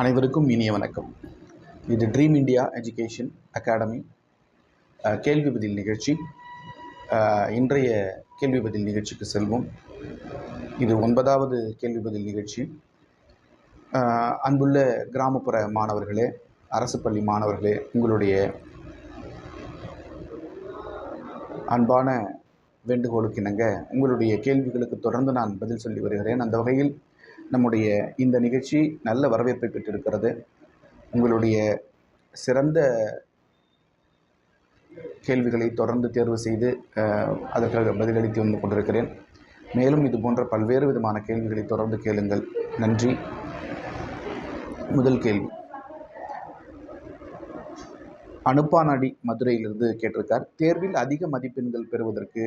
அனைவருக்கும் இனிய வணக்கம். இது ட்ரீம் இண்டியா எஜுகேஷன் அகாடமி கேள்வி பதில் நிகழ்ச்சி. இன்றைய கேள்வி பதில் நிகழ்ச்சிக்கு செல்வோம். இது ஒன்பதாவது கேள்வி பதில் நிகழ்ச்சி. அன்புள்ள கிராமப்புற மாணவர்களே அரசு பள்ளி மாணவர்களே உங்களுடைய அன்பான வேண்டுகோளுக்கு இணங்க உங்களுடைய கேள்விகளுக்கு தொடர்ந்து நான் பதில் சொல்லி வருகிறேன். அந்த வகையில் நம்முடைய இந்த நிகழ்ச்சி நல்ல வரவேற்பை பெற்றிருக்கிறது. உங்களுடைய சிறந்த கேள்விகளை தொடர்ந்து தேர்வு செய்து அதற்காக பதிலளித்து வந்து கொண்டிருக்கிறேன். மேலும் இது போன்ற பல்வேறு விதமான கேள்விகளை தொடர்ந்து கேளுங்கள். நன்றி. முதல் கேள்வி. அனுப்பானாடி மதுரையிலிருந்து கேட்டிருக்கார். தேர்வில் அதிக மதிப்பெண்கள் பெறுவதற்கு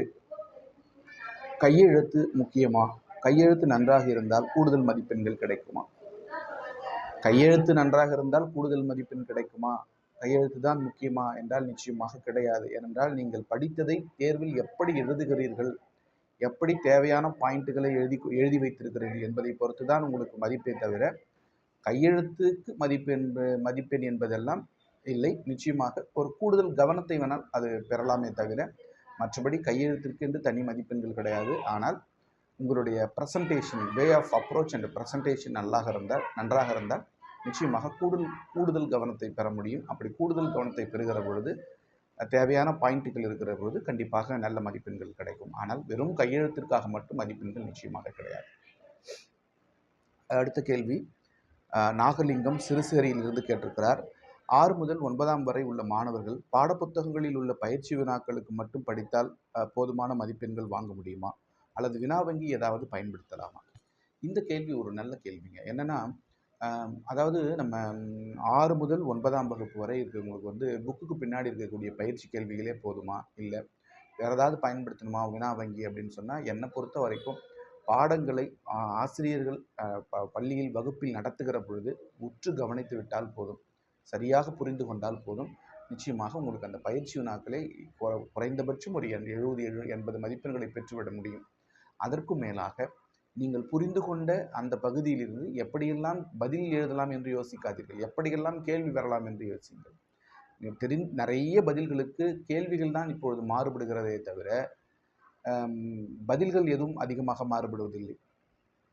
கையெழுத்து முக்கியமா? கையெழுத்து நன்றாக இருந்தால் கூடுதல் மதிப்பெண்கள் கிடைக்குமா? கையெழுத்து நன்றாக இருந்தால் கூடுதல் மதிப்பெண் கிடைக்குமா? கையெழுத்து தான் முக்கியமா என்றால் நிச்சயமாக கிடையாது. ஏனென்றால் நீங்கள் படித்ததை தேர்வில் எப்படி எழுதுகிறீர்கள்? எப்படி தேவையான பாயிண்ட்டுகளை எழுதி எழுதி வைத்திருக்கிறீர்கள் என்பதை பொறுத்து தான் உங்களுக்கு மதிப்பே தவிர கையெழுத்துக்கு மதிப்பெண் மதிப்பெண் என்பதெல்லாம் இல்லை. நிச்சயமாக ஒரு கூடுதல் கவனத்தை வேணால் அது பெறலாமே தவிர மற்றபடி கையெழுத்திற்கு என்று தனி மதிப்பெண்கள் கிடையாது. ஆனால் உங்களுடைய presentation way of approach and presentation நல்லாக இருந்தால் நன்றாக இருந்தால் நிச்சயமாக கூடுதல் கூடுதல் கவனத்தை பெற முடியும். அப்படி கூடுதல் கவனத்தை பெறுகிற பொழுது தேவையான பாயிண்ட்டுகள் இருக்கிற பொழுது கண்டிப்பாக நல்ல மதிப்பெண்கள் கிடைக்கும். ஆனால் வெறும் கையெழுத்திற்காக மட்டும் மதிப்பெண்கள் நிச்சயமாக கிடையாது. அடுத்த கேள்வி. நாகலிங்கம் சிறுசேரியிலிருந்து கேட்டிருக்கிறார். ஆறு முதல் ஒன்பதாம் வரை உள்ள மாணவர்கள் பாடப்புத்தகங்களில் உள்ள பயிற்சி வினாக்களுக்கு மட்டும் படித்தால் போதுமான மதிப்பெண்கள் வாங்க முடியுமா? அல்லது வினா வங்கி ஏதாவது பயன்படுத்தலாமா? இந்த கேள்வி ஒரு நல்ல கேள்விங்க. என்னென்னா அதாவது நம்ம ஆறு முதல் ஒன்பதாம் வகுப்பு வரை இருக்கிறவங்களுக்கு வந்து புக்குக்கு பின்னாடி இருக்கக்கூடிய பயிற்சி கேள்விகளே போதுமா? இல்லை வேறு ஏதாவது பயன்படுத்தணுமா? வினா வங்கி அப்படின்னு சொன்னால் என்னை பொறுத்த வரைக்கும் பாடங்களை ஆசிரியர்கள் ப- பள்ளியில் வகுப்பில் நடத்துகிற பொழுது உற்று கவனித்து விட்டால் போதும். சரியாக புரிந்து கொண்டால் போதும். நிச்சயமாக உங்களுக்கு அந்த பயிற்சி வினாக்களை குற- குறைந்தபட்சம் ஒரு எண் எழுபது எழு எண்பது மதிப்பெண்களை பெற்றுவிட முடியும். அதற்கும் மேலாக நீங்கள் புரிந்து கொண்ட அந்த பகுதியிலிருந்து எப்படியெல்லாம் பதில் எழுதலாம் என்று யோசிக்காதீர்கள். எப்படியெல்லாம் கேள்வி வரலாம் என்று யோசிங்கள் தெரி நிறைய பதில்களுக்கு கேள்விகள் தான் இப்பொழுது மாறுபடுகிறதே தவிர பதில்கள் எதுவும் அதிகமாக மாறுபடுவதில்லை.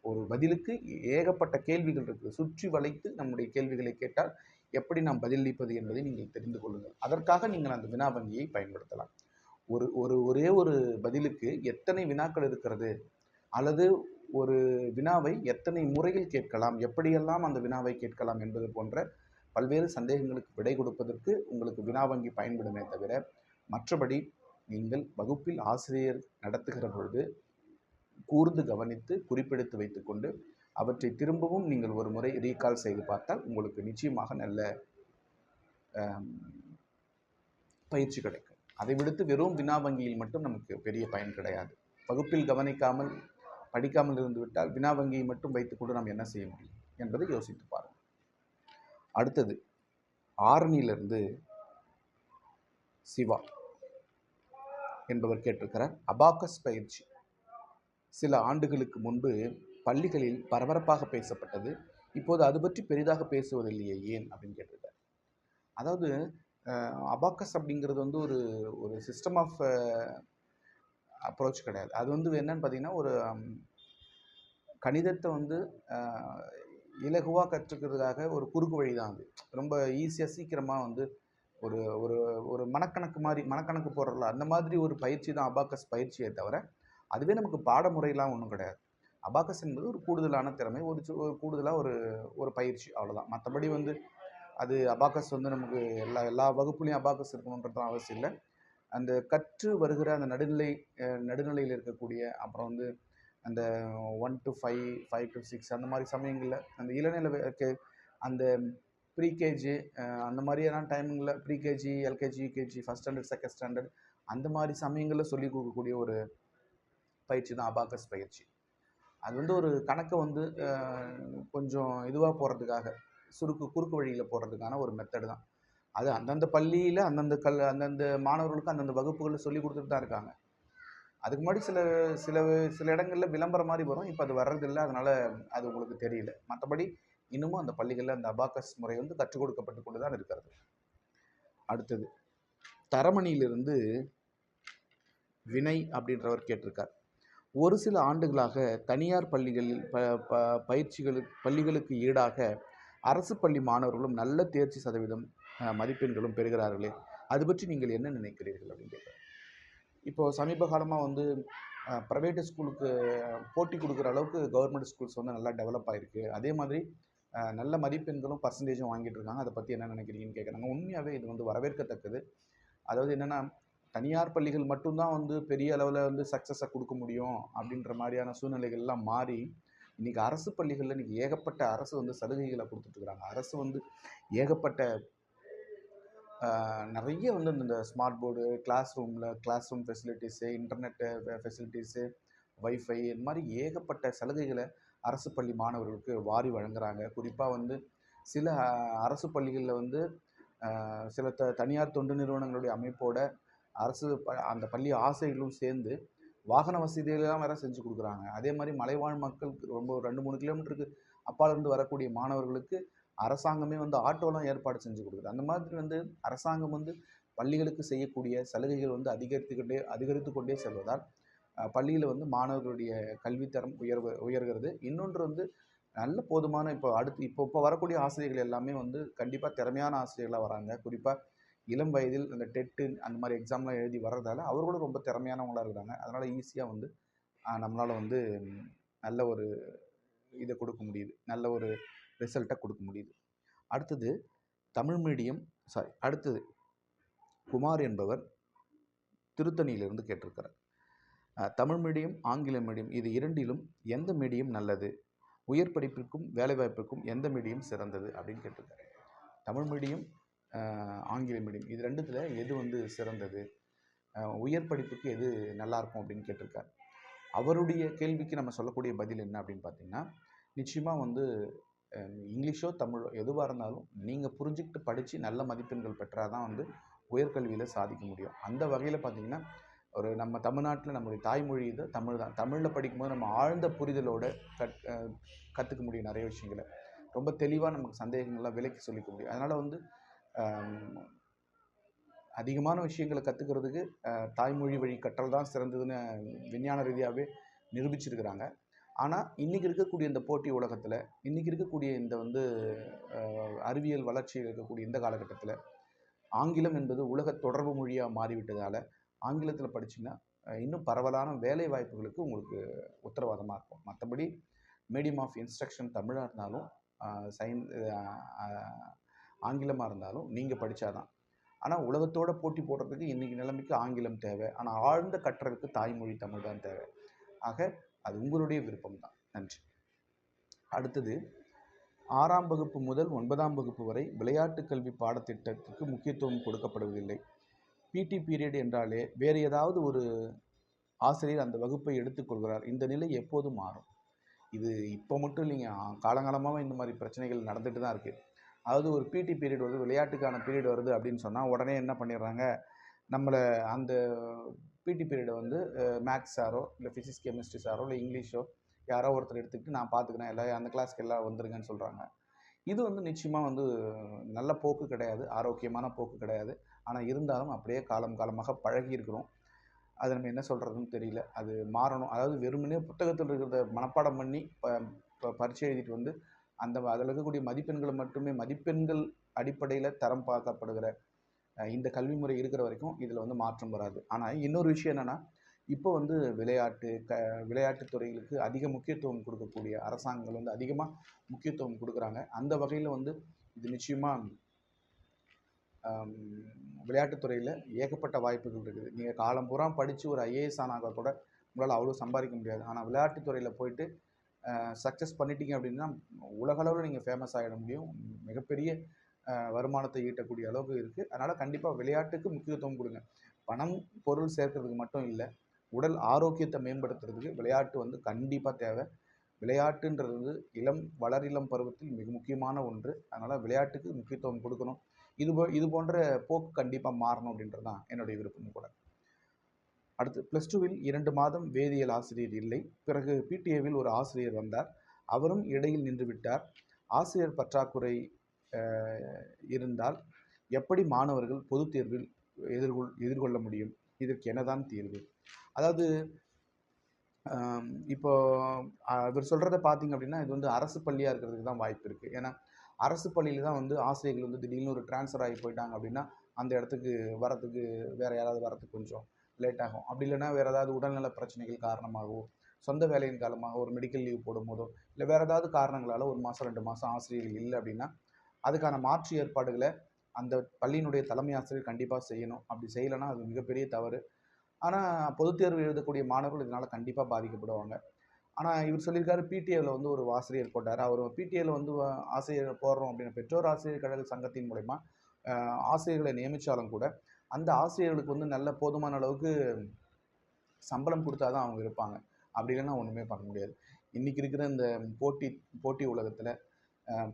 ஒரு பதிலுக்கு ஏகப்பட்ட கேள்விகள் இருக்குது. சுற்றி வளைத்து நம்முடைய கேள்விகளை கேட்டால் எப்படி நாம் பதிலளிப்பது என்பதை நீங்கள் தெரிந்து கொள்ளுங்கள். அதற்காக நீங்கள் அந்த வினா வங்கியை பயன்படுத்தலாம். ஒரு ஒரு ஒரே ஒரு பதிலுக்கு எத்தனை வினாக்கள் இருக்கிறது? அல்லது ஒரு வினாவை எத்தனை முறையில் கேட்கலாம்? எப்படியெல்லாம் அந்த வினாவை கேட்கலாம் என்பது போன்ற பல்வேறு சந்தேகங்களுக்கு விடை கொடுப்பதற்கு உங்களுக்கு வினா வங்கி பயன்படுமே தவிர மற்றபடி நீங்கள் வகுப்பில் ஆசிரியர் நடத்துகிற பொழுது கூர்ந்து கவனித்து குறிப்பெடுத்து வைத்துக்கொண்டு அவற்றை திரும்பவும் நீங்கள் ஒரு முறை ரீகால் செய்து பார்த்தால் உங்களுக்கு நிச்சயமாக நல்ல பயிற்சி கிடைக்கும். அதை விடுத்து வெறும் வினா வங்கியில் மட்டும் நமக்கு பெரிய பயன் கிடையாது. வகுப்பில் கவனிக்காமல் படிக்காமல் இருந்துவிட்டால் வினா வங்கியை மட்டும் வைத்துக்கொண்டு நாம் என்ன செய்ய முடியும் என்பதை யோசித்து பாருங்கள். அடுத்தது ஆரணியிலிருந்து சிவா என்பவர் கேட்டிருக்கிறார் அபாக்கஸ் பயிற்சி. சில ஆண்டுகளுக்கு முன்பு பள்ளிகளில் பரபரப்பாக பேசப்பட்டது. இப்போது அது பற்றி பெரிதாக பேசுவதில்லையே ஏன் அப்படின்னு கேட்டிருக்கார் அதாவது அபாக்கஸ் அப்படிங்கிறது வந்து ஒரு ஒரு சிஸ்டம் ஆஃப் அப்ரோச் கிடையாது. அது வந்து என்னன்னு பார்த்தீங்கன்னா ஒரு கணிதத்தை வந்து இலகுவாக கற்றுக்கிறதுக்காக ஒரு குறுக்கு வழி தான் அது. ரொம்ப ஈஸியாக சீக்கிரமாக வந்து ஒரு ஒரு ஒரு மனக்கணக்கு மாதிரி மனக்கணக்கு போடுறல அந்த மாதிரி ஒரு பயிற்சி தான் அபாக்கஸ் பயிற்சியை தவிர அதுவே நமக்கு பாடமுறையெல்லாம் ஒன்றும் கிடையாது. அபாக்கஸ் என்பது ஒரு கூடுதலான திறமை ஒரு ஒரு கூடுதலாக ஒரு ஒரு பயிற்சி அவ்வளோதான் மற்றபடி வந்து அது அபாக்கஸ் வந்து நமக்கு எல்லா எல்லா வகுப்புலையும் அபாக்கஸ் இருக்கணுன்றது அவசியம் இல்லை. அந்த கற்று வருகிற அந்த நடுநிலை நடுநிலையில் இருக்கக்கூடிய அப்புறம் வந்து அந்த one to five five to six அந்த மாதிரி சமயங்களில் அந்த இளநிலை அந்த ப்ரீகேஜி அந்த மாதிரியான டைமிங்கில் pre KG LKG UKG first standard second standard அந்த மாதிரி சமயங்களில் சொல்லிக் கொடுக்கக்கூடிய ஒரு பயிற்சி தான் அபாக்கஸ் பயிற்சி. அது வந்து ஒரு கணக்கை வந்து கொஞ்சம் இதுவாக போகிறதுக்காக சுருக்கு குறுக்கு வழியில் போடுறதுக்கான ஒரு மெத்தடு தான். அது அந்தந்த பள்ளியில் அந்தந்த கல் அந்தந்த மாணவர்களுக்கு அந்தந்த வகுப்புகளில் சொல்லி கொடுத்துட்டு தான் இருக்காங்க. அதுக்கு முன்னாடி சில சில சில இடங்களில் விளம்பரம் மாதிரி வரும். இப்போ அது வர்றதில்லை. அதனால் அது உங்களுக்கு தெரியல. மற்றபடி இன்னமும் அந்த பள்ளிகளில் அந்த அபாக்கஸ் முறை வந்து கற்றுக் கொடுக்கப்பட்டு கொண்டு தான் இருக்கிறது. அடுத்தது தரமணியிலிருந்து வினை அப்படின்றவர் கேட்டிருக்கார். ஒரு சில ஆண்டுகளாக தனியார் பள்ளிகளில் ப ப பயிற்சிகளுக்கு பள்ளிகளுக்கு ஈடாக அரசு பள்ளி மாணவர்களும் நல்ல தேர்ச்சி சதவீதம் மதிப்பெண்களும் பெறுகிறார்களே. அது பற்றி நீங்கள் என்ன நினைக்கிறீர்கள் அப்படின்னு கேட்குறேன். இப்போது சமீப காலமாக வந்து ப்ரைவேட் ஸ்கூலுக்கு போட்டி கொடுக்குற அளவுக்கு கவர்மெண்ட் ஸ்கூல்ஸ் வந்து நல்லா டெவலப் ஆகிருக்கு அதே மாதிரி நல்ல மதிப்பெண்களும் பர்சன்டேஜும் வாங்கிட்டு இருக்காங்க. அதை பற்றி என்ன நினைக்கிறீங்கன்னு கேட்குறாங்க உண்மையாகவே இது வந்து வரவேற்கத்தக்கது. அதாவது என்னென்னா தனியார் பள்ளிகள் மட்டும்தான் வந்து பெரிய அளவில் வந்து சக்ஸஸை கொடுக்க முடியும் அப்படின்ற மாதிரியான சூழ்நிலைகள்லாம் மாறி இன்றைக்கி அரசு பள்ளிகளில் இன்றைக்கி ஏகப்பட்ட அரசு வந்து சலுகைகளை கொடுத்துட்ருக்குறாங்க அரசு வந்து ஏகப்பட்ட நிறைய வந்து இந்த ஸ்மார்ட் போர்டு கிளாஸ் ரூமில் class room facilities internet facilities wifi இந்த மாதிரி ஏகப்பட்ட சலுகைகளை அரசு பள்ளி மாணவர்களுக்கு வாரி வழங்குறாங்க. குறிப்பாக வந்து சில அரசு பள்ளிகளில் வந்து சில த தனியார் தொண்டு நிறுவனங்களுடைய அமைப்போட அரசு ப அந்த பள்ளி ஆசிரியர்களும் சேர்ந்து வாகன வசதியெல்லாம் வேற செஞ்சு கொடுக்குறாங்க. அதே மாதிரி மலைவாழ் மக்களுக்கு ரொம்ப ஒரு ரெண்டு மூணு கிலோமீட்டருக்கு அப்பாலேருந்து வரக்கூடிய மாணவர்களுக்கு அரசாங்கமே வந்து ஆட்டோலாம் ஏற்பாடு செஞ்சு கொடுக்குது. அந்த மாதிரி வந்து அரசாங்கம் வந்து பள்ளிகளுக்கு செய்யக்கூடிய சலுகைகள் வந்து அதிகரித்துக்கிட்டே அதிகரித்து கொண்டே செல்வதால் பள்ளியில் வந்து மாணவர்களுடைய கல்வித்தரம் உயர்வு உயர்கிறது. இன்னொன்று வந்து நல்ல போதுமான இப்போ அடுத்து இப்போ இப்போ வரக்கூடிய ஆசிரியர்கள் எல்லாமே வந்து கண்டிப்பாக திறமையான ஆசிரியர்களாக வராங்க. குறிப்பாக இளம் வயதில் அந்த டெட்டு அந்த மாதிரி எக்ஸாம்லாம் எழுதி வர்றதால அவர்களும் ரொம்ப திறமையானவங்களாக இருக்கிறாங்க அதனால் ஈஸியாக வந்து நம்மளால் வந்து நல்ல ஒரு இதை கொடுக்க முடியுது. நல்ல ஒரு ரிசல்ட்டை கொடுக்க முடியுது. அடுத்தது தமிழ் மீடியம் சாரி அடுத்தது குமார் என்பவர் திருத்தணியிலிருந்து கேட்டிருக்கிறார். தமிழ் மீடியம் ஆங்கில மீடியம் இது இரண்டிலும் எந்த மீடியம் நல்லது? உயர் படிப்பிற்கும் வேலைவாய்ப்பிற்கும் எந்த மீடியம் சிறந்தது? அப்படின்னு கேட்டிருக்காரு. தமிழ் மீடியம் ஆங்கில மீடியம் இது ரெண்டுத்தில் எது வந்து சிறந்தது? உயர் படிப்புக்கு எது நல்லாயிருக்கும் அப்படின்னு கேட்டிருக்கார். அவருடைய கேள்விக்கு நம்ம சொல்லக்கூடிய பதில் என்ன அப்படின்னு பார்த்தீங்கன்னா நிச்சயமாக வந்து இங்கிலீஷோ தமிழோ எதுவாக இருந்தாலும் நீங்கள் புரிஞ்சுக்கிட்டு படித்து நல்ல மதிப்பெண்கள் பெற்றால் தான் வந்து உயர்கல்வியில் சாதிக்க முடியும். அந்த வகையில் பார்த்தீங்கன்னா ஒரு நம்ம தமிழ்நாட்டில் நம்மளுடைய தாய்மொழி இது தமிழ் தான். தமிழில் படிக்கும்போது நம்ம ஆழ்ந்த புரிதலோடு கட் கற்றுக்க முடியும் நிறைய விஷயங்களை. ரொம்ப தெளிவாக நமக்கு சந்தேகங்கள்லாம் விலக்கி சொல்லிக்க முடியும். அதனால் வந்து அதிகமான விஷயங்களை கற்றுக்கிறதுக்கு தாய்மொழி வழி கற்றல் தான் சிறந்ததுன்னு விஞ்ஞான ரீதியாகவே நிரூபிச்சிருக்கிறாங்க. ஆனால் இன்றைக்கி இருக்கக்கூடிய இந்த போட்டி உலகத்தில் இன்றைக்கி இருக்கக்கூடிய இந்த வந்து அறிவியல் வளர்ச்சியில் இருக்கக்கூடிய இந்த காலகட்டத்தில் ஆங்கிலம் என்பது உலக தொடர்பு மொழியாக மாறிவிட்டதால் ஆங்கிலத்தில் படிச்சிங்கன்னா இன்னும் பரவலான வேலை வாய்ப்புகளுக்கு உங்களுக்கு உத்தரவாதமாக இருக்கும். மற்றபடி மீடியம் ஆஃப் இன்ஸ்ட்ரக்ஷன் தமிழாக இருந்தாலும் சயின் ஆங்கிலமாக இருந்தாலும் நீங்கள் படித்தாதான் ஆனால் உலகத்தோட போட்டி போடுறதுக்கு இன்றைக்கி நிலைமைக்கு ஆங்கிலம் தேவை. ஆனால் ஆழ்ந்த கற்றலுக்கு தாய்மொழி தமிழ் தான் தேவை. ஆக அது உங்களுடைய விருப்பம் தான். நன்றி. அடுத்தது ஆறாம் வகுப்பு முதல் ஒன்பதாம் வகுப்பு வரை விளையாட்டுக் கல்வி பாடத்திட்டத்துக்கு முக்கியத்துவம் கொடுக்கப்படுவதில்லை. பிடி பீரியட் என்றாலே வேறு ஏதாவது ஒரு ஆசிரியர் அந்த வகுப்பை எடுத்துக்கொள்கிறார் இந்த நிலை எப்போதும் மாறும். இது இப்போ மட்டும் இல்லைங்க. காலங்காலமாக இந்த மாதிரி பிரச்சனைகள் நடந்துட்டு தான் இருக்குது அதாவது ஒரு பிடி பீரியட் வருது விளையாட்டுக்கான பீரியட் வருது அப்படின்னு சொன்னால் உடனே என்ன பண்ணிடுறாங்க? நம்மளை அந்த பிடி பீரியடை வந்து மேக்ஸ் சாரோ இல்லை ஃபிசிக்ஸ் கெமிஸ்ட்ரி சாரோ இல்லை இங்கிலீஷோ யாரோ ஒருத்தர் எடுத்துக்கிட்டு நான் பார்த்துக்கிறேன் எல்லாம் அந்த கிளாஸ்க்கு எல்லாம் வந்துருங்கன்னு சொல்கிறாங்க இது வந்து நிச்சயமாக வந்து நல்ல போக்கு கிடையாது ஆரோக்கியமான போக்கு கிடையாது. ஆனால் இருந்தாலும் அப்படியே காலம் காலமாக பழகி இருக்கிறோம். அது நம்ம என்ன சொல்கிறதுன்னு தெரியல. அது மாறணும். அதாவது வெறுமனே புத்தகத்தில் இருக்கிறத மனப்பாடம் பண்ணி ப ப- பரீட்சை எழுதிட்டு வந்து அந்த அதில் இருக்கக்கூடிய மதிப்பெண்களை மட்டுமே மதிப்பெண்கள் அடிப்படையில் தரம் பார்க்கப்படுகிற இந்த கல்வி முறை இருக்கிற வரைக்கும் இதில் வந்து மாற்றம் வராது. ஆனால் இன்னொரு விஷயம் என்னென்னா இப்போ வந்து விளையாட்டு க விளையாட்டுத் துறைகளுக்கு அதிக முக்கியத்துவம் கொடுக்கக்கூடிய அரசாங்கங்கள் வந்து அதிகமாக முக்கியத்துவம் கொடுக்குறாங்க. அந்த வகையில் வந்து இது நிச்சயமாக விளையாட்டுத்துறையில் ஏகப்பட்ட வாய்ப்புகள் இருக்குது. நீங்கள் காலம் பூரா படித்து ஒரு ஐஏஎஸ் ஆனாக்க கூட உங்களால் அவ்வளோ சம்பாதிக்க முடியாது. ஆனால் விளையாட்டுத்துறையில் போயிட்டு சக்ஸஸ் பண்ணிட்டீங்க அப்படின்னா உலகளவில் நீங்கள் ஃபேமஸ் ஆகிட முடியும். மிகப்பெரிய வருமானத்தை ஈட்டக்கூடிய அளவுக்கு இருக்குது அதனால் கண்டிப்பாக விளையாட்டுக்கு முக்கியத்துவம் கொடுங்க. பணம் பொருள் சேர்க்கறதுக்கு மட்டும் இல்லை உடல் ஆரோக்கியத்தை மேம்படுத்துறதுக்கு விளையாட்டு வந்து கண்டிப்பாக தேவை. விளையாட்டுன்றது வந்து இளம் வளரிளம் பருவத்தில் மிக முக்கியமான ஒன்று. அதனால் விளையாட்டுக்கு முக்கியத்துவம் கொடுக்கணும். இது போ இது போன்ற போக்கு கண்டிப்பாக மாறணும் அப்படின்றது தான் என்னுடைய விருப்பமும் கூட. அடுத்து ப்ளஸ் டூவில் இரண்டு மாதம் வேதியியல் ஆசிரியர் இல்லை. பிறகு பிடிஏவில் ஒரு ஆசிரியர் வந்தார். அவரும் இடையில் நின்றுவிட்டார் ஆசிரியர் பற்றாக்குறை இருந்தால் எப்படி மாணவர்கள் பொதுத் தேர்வில் எதிர்கொள் எதிர்கொள்ள முடியும்? இதற்கு என்னதான் தீர்வு? அதாவது இப்போ இவர் சொல்கிறத பார்த்தீங்க அப்படின்னா இது வந்து அரசு பள்ளியாக இருக்கிறதுக்கு தான் வாய்ப்பு இருக்குது ஏன்னா அரசு பள்ளியில் தான் வந்து ஆசிரியர்கள் வந்து திடீர்னு ஒரு ட்ரான்ஸ்ஃபர் ஆகி போயிட்டாங்க அப்படின்னா அந்த இடத்துக்கு வரத்துக்கு வேறு யாராவது வரத்துக்கு கொஞ்சம் லேட் ஆகும் அப்படி இல்லைன்னா வேறு ஏதாவது உடல்நல பிரச்சனைகள் காரணமாகவோ சொந்த வேலையின் காலமாக ஒரு மெடிக்கல் லீவ் போடும்போதோ இல்லை வேறு ஏதாவது காரணங்களால் ஒரு மாதம் ரெண்டு மாதம் ஆசிரியர்கள் இல்லை அப்படின்னா அதுக்கான மாற்று ஏற்பாடுகளை அந்த பள்ளியினுடைய தலைமை ஆசிரியர் கண்டிப்பாக செய்யணும். அப்படி செய்யலைன்னா அது மிகப்பெரிய தவறு. ஆனால் பொதுத் தேர்வு எழுதக்கூடிய மாணவர்கள் இதனால் கண்டிப்பாக பாதிக்கப்படுவாங்க. ஆனால் இவர் சொல்லியிருக்காரு பிடிஏவில் வந்து ஒரு ஆசிரியர் போட்டார். அவர் பிடிஏவில் வந்து ஆசிரியர் போடுறோம் அப்படின்னு பெற்றோர் ஆசிரியர் கழக சங்கத்தின் மூலயமா ஆசிரியர்களை நியமித்தாலும் கூட அந்த ஆசிரியர்களுக்கு வந்து நல்ல போதுமான அளவுக்கு சம்பளம் கொடுத்தா தான் அவங்க இருப்பாங்க. அப்படி இல்லைன்னா ஒன்றுமே பண்ண முடியாது. இன்றைக்கி இருக்கிற இந்த போட்டி போட்டி உலகத்தில்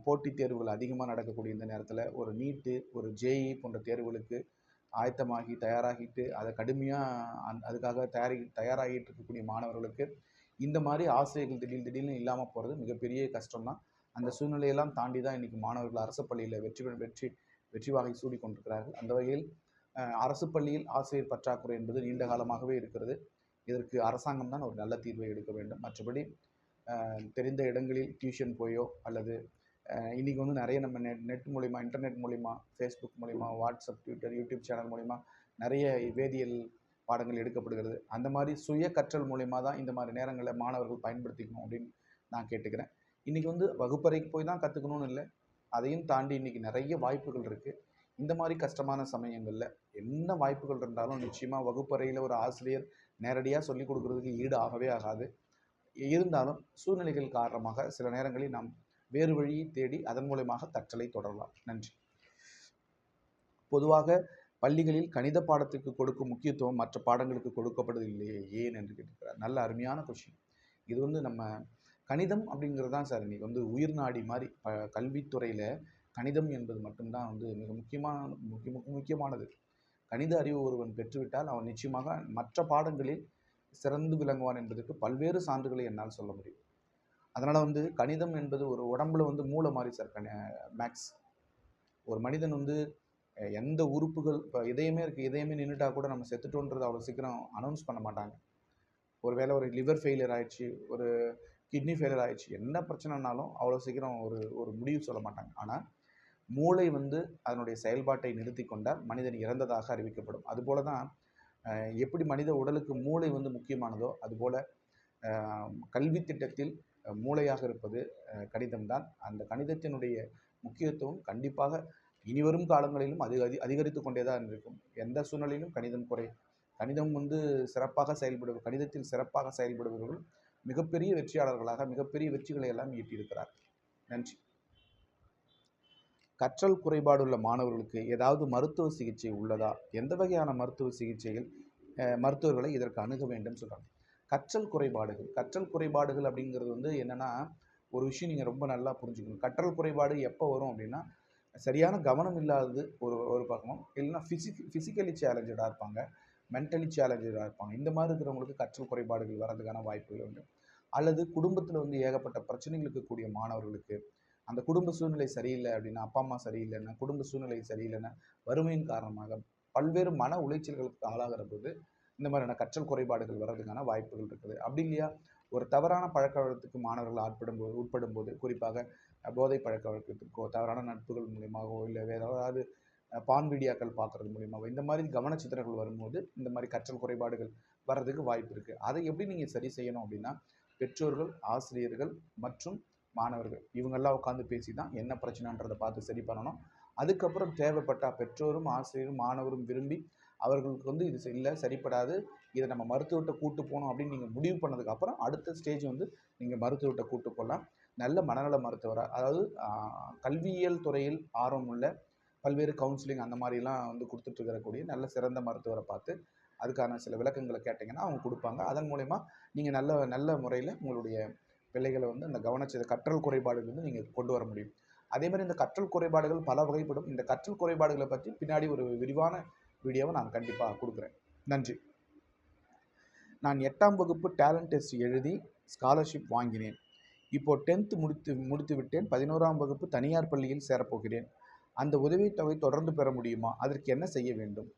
போட்டித் தேர்வுகள் அதிகமாக நடக்கக்கூடிய இந்த நேரத்தில் ஒரு நீட்டு ஒரு ஜேஇ போன்ற தேர்வுகளுக்கு ஆயத்தமாகி தயாராகிட்டு அதை கடுமையாக அந் அதுக்காக தயாரி தயாராகிட்டு இருக்கக்கூடிய மாணவர்களுக்கு இந்த மாதிரி ஆசிரியர்கள் திடீர் திடீர்னு இல்லாமல் போகிறது மிகப்பெரிய கஷ்டம்தான். அந்த சூழ்நிலையெல்லாம் தாண்டி தான் இன்றைக்கி மாணவர்கள் அரசு பள்ளியில் வெற்றி வெற்றி வெற்றி வாகை சூடி கொண்டிருக்கிறார்கள். அந்த வகையில் அரசு பள்ளியில் ஆசிரியர் பற்றாக்குறை என்பது நீண்ட காலமாகவே இருக்கிறது. இதற்கு அரசாங்கம் தான் ஒரு நல்ல தீர்வை எடுக்க வேண்டும். மற்றபடி தெரிந்த இடங்களில் டியூஷன் போயோ அல்லது இன்றைக்கி இன்னைக்கு வந்து நிறைய நம்ம நெட் நெட் மூலிமா இன்டர்நெட் மூலிமா ஃபேஸ்புக் மூலிமா வாட்ஸ்அப் ட்விட்டர் யூடியூப் சேனல் மூலிமா நிறைய வேதியியல் பாடங்கள் எடுக்கப்படுகிறது. அந்த மாதிரி சுய கற்றல் மூலிமா தான் இந்த மாதிரி நேரங்களில் மாணவர்கள் பயன்படுத்திக்கணும் அப்படின்னு நான் கேட்டுக்கிறேன். இன்றைக்கி வந்து வகுப்பறைக்கு போய் தான் கற்றுக்கணும்னு இல்லை. அதையும் தாண்டி இன்றைக்கி நிறைய வாய்ப்புகள் இருக்குது இந்த மாதிரி கஷ்டமான சமயங்களில் என்ன வாய்ப்புகள் இருந்தாலும் நிச்சயமாக வகுப்பறையில் ஒரு ஆசிரியர் நேரடியாக சொல்லிக் கொடுக்கறதுக்கு ஈடு ஆகவே ஆகாது. இருந்தாலும் சூழ்நிலைகள் காரணமாக சில நேரங்களில் நாம் வேறு வழியை தேடி அதன் மூலயமாக கற்றலை தொடரலாம். நன்றி. பொதுவாக பள்ளிகளில் கணித பாடத்துக்கு கொடுக்கும் முக்கியத்துவம் மற்ற பாடங்களுக்கு கொடுக்கப்படுவதில்லையே ஏன் என்று கேட்டிருக்கிறார். நல்ல அருமையான கொஷின் இது வந்து நம்ம கணிதம் அப்படிங்கிறது தான் சார் இன்றைக்கி வந்து உயிர் நாடி மாதிரி ப கல்வித்துறையில் கணிதம் என்பது மட்டும்தான் வந்து மிக முக்கியமான முக்கிய முக்கியமானது. கணித அறிவு ஒருவன் பெற்றுவிட்டால் அவன் நிச்சயமாக மற்ற பாடங்களில் சிறந்து விளங்குவான் என்பதற்கு பல்வேறு சான்றுகளை என்னால் சொல்ல முடியும். அதனால் வந்து கணிதம் என்பது ஒரு உடம்புல வந்து மூளை மாதிரி சார் கணி மேக்ஸ் ஒரு மனிதன் வந்து எந்த உறுப்புகள் இப்போ இதயமே இருக்குது இதயமே நின்றுட்டா கூட நம்ம செத்துட்டோன்றது அவ்வளோ சீக்கிரம் அனௌன்ஸ் பண்ண மாட்டாங்க. ஒருவேளை ஒரு லிவர் ஃபெயிலியர் ஆயிடுச்சு ஒரு கிட்னி ஃபெயிலியர் ஆயிடுச்சு என்ன பிரச்சனைனாலும் அவ்வளோ சீக்கிரம் ஒரு ஒரு முடிவு சொல்ல மாட்டாங்க. ஆனால் மூளை வந்து அதனுடைய செயல்பாட்டை நிறுத்தி கொண்டால் மனிதன் இறந்ததாக அறிவிக்கப்படும். அதுபோல தான் எப்படி மனித உடலுக்கு மூளை வந்து முக்கியமானதோ அதுபோல் கல்வி திட்டத்தில் மூளையாக இருப்பது கணிதம்தான் அந்த கணிதத்தினுடைய முக்கியத்துவம் கண்டிப்பாக இனிவரும் காலங்களிலும் அதிக அதி அதிகரித்து கொண்டே தான் இருக்கும். எந்த சூழ்நிலையிலும் கணிதம் குறை. கணிதம் வந்து சிறப்பாக செயல்படு கணிதத்தில் சிறப்பாக செயல்படுபவர்கள் மிகப்பெரிய வெற்றியாளர்களாக மிகப்பெரிய வெற்றிகளை எல்லாம் ஈட்டியிருக்கிறார் நன்றி. கற்றல் குறைபாடுள்ள மாணவர்களுக்கு ஏதாவது மருத்துவ சிகிச்சை உள்ளதா? எந்த வகையான மருத்துவ சிகிச்சைகள் மருத்துவர்களை இதற்கு அணுக வேண்டும் சொல்கிறாங்க கற்றல் குறைபாடுகள். கற்றல் குறைபாடுகள் அப்படிங்கிறது வந்து என்னென்னா ஒரு விஷயம் நீங்கள் ரொம்ப நல்லா புரிஞ்சுக்கணும். கற்றல் குறைபாடு எப்போ வரும் அப்படின்னா சரியான கவனம் இல்லாதது ஒரு ஒரு பக்கம் இல்லைன்னா ஃபிசிக் ஃபிசிக்கலி சேலஞ்சடாக இருப்பாங்க மென்டலி சேலஞ்சடாக இருப்பாங்க. இந்த மாதிரி இருக்கிறவங்களுக்கு கற்றல் குறைபாடுகள் வரதுக்கான வாய்ப்புகள் உண்டு. அல்லது குடும்பத்தில் வந்து ஏகப்பட்ட பிரச்சனைகளுக்கு கூடிய மாணவர்களுக்கு அந்த குடும்ப சூழ்நிலை சரியில்லை அப்படின்னா அப்பா அம்மா சரியில்லைன்னா குடும்ப சூழ்நிலை சரியில்லைன்னா வறுமையின் காரணமாக பல்வேறு மன உளைச்சல்களுக்கு ஆளாகிற போது இந்த மாதிரியான கற்றல் குறைபாடுகள் வர்றதுக்கான வாய்ப்புகள் இருக்குது. அப்படி இல்லையா? ஒரு தவறான பழக்க வழக்கத்துக்கு மாணவர்கள் ஆட்படும் போது உட்படும் போது குறிப்பாக போதை பழக்க வழக்கத்திற்கோ தவறான நட்புகள் மூலியமாகவோ இல்லை வேறு ஏதாவது பான் வீடியாக்கள் பார்க்குறது மூலியமாகவோ இந்த மாதிரி கவனச்சித்திரங்கள் வரும்போது இந்த மாதிரி கற்றல் குறைபாடுகள் வர்றதுக்கு வாய்ப்பு இருக்குது அதை எப்படி நீங்கள் சரி செய்யணும் அப்படின்னா பெற்றோர்கள் ஆசிரியர்கள் மற்றும் மாணவர்கள். இவங்கெல்லாம் உட்காந்து பேசி தான் என்ன பிரச்சனைன்றதை பார்த்து சரி பண்ணணும். அதுக்கப்புறம் தேவைப்பட்டால் பெற்றோரும் ஆசிரியரும் மாணவரும் விரும்பி அவர்களுக்கு வந்து இது இல்லை சரிப்படாது. இதை நம்ம மருத்துவர்கிட்ட கூட்டு போகணும் அப்படின்னு நீங்கள் முடிவு பண்ணதுக்கப்புறம் அடுத்த ஸ்டேஜ் வந்து நீங்கள் மருத்துவர்கிட்ட கூட்டு போகலாம். நல்ல மனநல மருத்துவராக அதாவது கல்வியியல் துறையில் ஆர்வம் உள்ள பல்வேறு கவுன்சிலிங் அந்த மாதிரிலாம் வந்து கொடுத்துட்ருக்கக்கூடிய நல்ல சிறந்த மருத்துவரை பார்த்து அதுக்கான சில விளக்கங்களை கேட்டிங்கன்னா அவங்க கொடுப்பாங்க. அதன் மூலயமா நீங்கள் நல்ல நல்ல முறையில் உங்களுடைய பிள்ளைகளை வந்து அந்த கவனச்சித கற்றல் குறைபாடுகள் வந்து நீங்கள் கொண்டு வர முடியும். அதே மாதிரி இந்த கற்றல் குறைபாடுகள் பல வகைப்படும். இந்த கற்றல் குறைபாடுகளை பற்றி பின்னாடி ஒரு விரிவான வீடியோவை நான் கண்டிப்பாக கொடுக்குறேன். நன்றி. நான் எட்டாம் வகுப்பு டேலண்ட் டெஸ்ட் எழுதி ஸ்காலர்ஷிப் வாங்கினேன். இப்போ டென்த்து முடித்து முடித்து விட்டேன். பதினோராம் வகுப்பு தனியார் பள்ளியில் சேரப்போகிறேன். அந்த உதவித்தொகை தொடர்ந்து பெற முடியுமா? அதற்கு என்ன செய்ய வேண்டும்?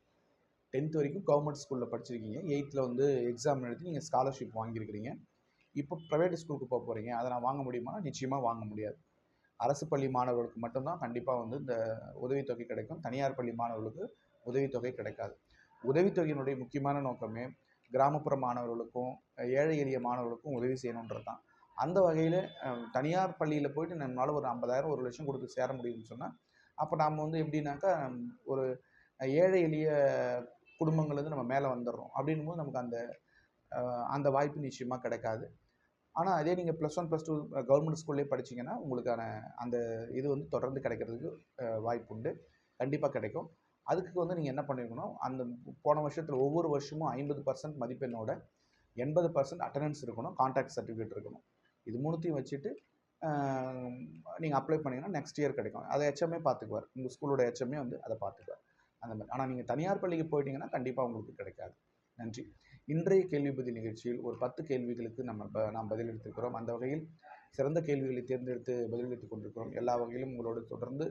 டென்த் வரைக்கும் கவர்மெண்ட் ஸ்கூலில் படிச்சிருக்கீங்க. எயித்தில் வந்து எக்ஸாம் எழுதி நீங்கள் ஸ்காலர்ஷிப் வாங்கியிருக்கிறீங்க. இப்போ ப்ரைவேட் ஸ்கூலுக்கு போக போகிறீங்க அதை நான் வாங்க முடியுமா நிச்சயமாக வாங்க முடியாது. அரசு பள்ளி மாணவர்களுக்கு மட்டும்தான் கண்டிப்பாக வந்து இந்த உதவித்தொகை கிடைக்கும். தனியார் பள்ளி மாணவர்களுக்கு உதவித்தொகை கிடைக்காது. உதவித்தொகையினுடைய முக்கியமான நோக்கமே கிராமப்புற மாணவர்களுக்கும் ஏழை எளிய மாணவர்களுக்கும் உதவி செய்யணுன்றது தான். அந்த வகையில் தனியார் பள்ளியில் போயிட்டு நம்மளால் ஒரு ஐம்பதாயிரம் ஒரு லட்சம் கொடுத்து சேர முடியும்னு சொன்னால் அப்போ நாம் வந்து எப்படின்னாக்கா ஒரு ஏழை எளிய குடும்பங்கள்லேருந்து நம்ம மேலே வந்துடுறோம். அப்படின்னும் போது நமக்கு அந்த அந்த வாய்ப்பு நிச்சயமாக கிடைக்காது. ஆனால் அதே நீங்கள் plus one plus two government ஸ்கூல்லேயே படிச்சிங்கன்னா உங்களுக்கான அந்த இது வந்து தொடர்ந்து கிடைக்கிறதுக்கு வாய்ப்பு உண்டு. கண்டிப்பாக கிடைக்கும். அதுக்கு வந்து நீங்கள் என்ன பண்ணிருக்கணும்? அந்த போன வருஷத்தில் ஒவ்வொரு வருஷமும் ஐம்பது பர்சன்ட் மதிப்பெண்ணோட எண்பது பர்சன்ட் அட்டண்டன்ஸ் இருக்கணும் கான்டாக்ட் சர்டிஃபிகேட் இருக்கணும். இது மூணுத்தையும் வச்சுட்டு நீங்கள் அப்ளை பண்ணிங்கன்னா நெக்ஸ்ட் இயர் கிடைக்கும். அதை ஹெச்எம்ஏ பார்த்துக்குவார் உங்கள் ஸ்கூலோட ஹெச்எம்ஏ வந்து அதை பார்த்துக்குவார் அந்த மாதிரி. ஆனால் நீங்கள் தனியார் பள்ளிக்கு போயிட்டீங்கன்னா கண்டிப்பாக உங்களுக்கு கிடைக்காது. நன்றி. இன்றைய கேள்வி பதில் நிகழ்ச்சியில் ஒரு பத்து கேள்விகளுக்கு நம்ம ப நாம் பதிலளித்திருக்கிறோம் அந்த வகையில் சிறந்த கேள்விகளை தேர்ந்தெடுத்து பதிலளித்துக் கொண்டிருக்கிறோம். எல்லா வகையிலும் உங்களோடு தொடர்ந்து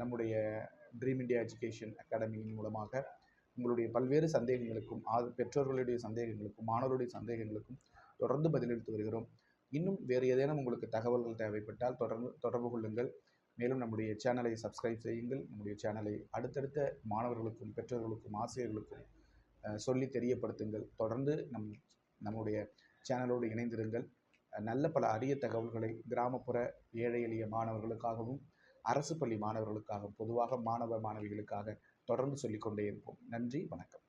நம்முடைய ட்ரீம் இண்டியா எஜுகேஷன் அகாடமியின் மூலமாக உங்களுடைய பல்வேறு சந்தேகங்களுக்கும் ஆ பெற்றோர்களுடைய சந்தேகங்களுக்கும் மாணவருடைய சந்தேகங்களுக்கும் தொடர்ந்து பதிலளித்து வருகிறோம். இன்னும் வேறு ஏதேனும் உங்களுக்கு தகவல்கள் தேவைப்பட்டால் தொடர்ந்து தொடர்பு கொள்ளுங்கள். மேலும் நம்முடைய சேனலை சப்ஸ்கிரைப் செய்யுங்கள். நம்முடைய சேனலை அடுத்தடுத்த மாணவர்களுக்கும் பெற்றோர்களுக்கும் ஆசிரியர்களுக்கும் சொல்லி தெரியப்படுத்துங்கள். தொடர்ந்து நம் நம்முடைய சேனலோடு இணைந்திருங்கள். நல்ல பல அரிய தகவல்களை கிராமப்புற ஏழை எளிய மாணவர்களுக்காகவும் அரசு பள்ளி மாணவர்களுக்காகவும் பொதுவாக மாணவ மாணவிகளுக்காக தொடர்ந்து சொல்லிக்கொண்டே இருப்போம். நன்றி வணக்கம்.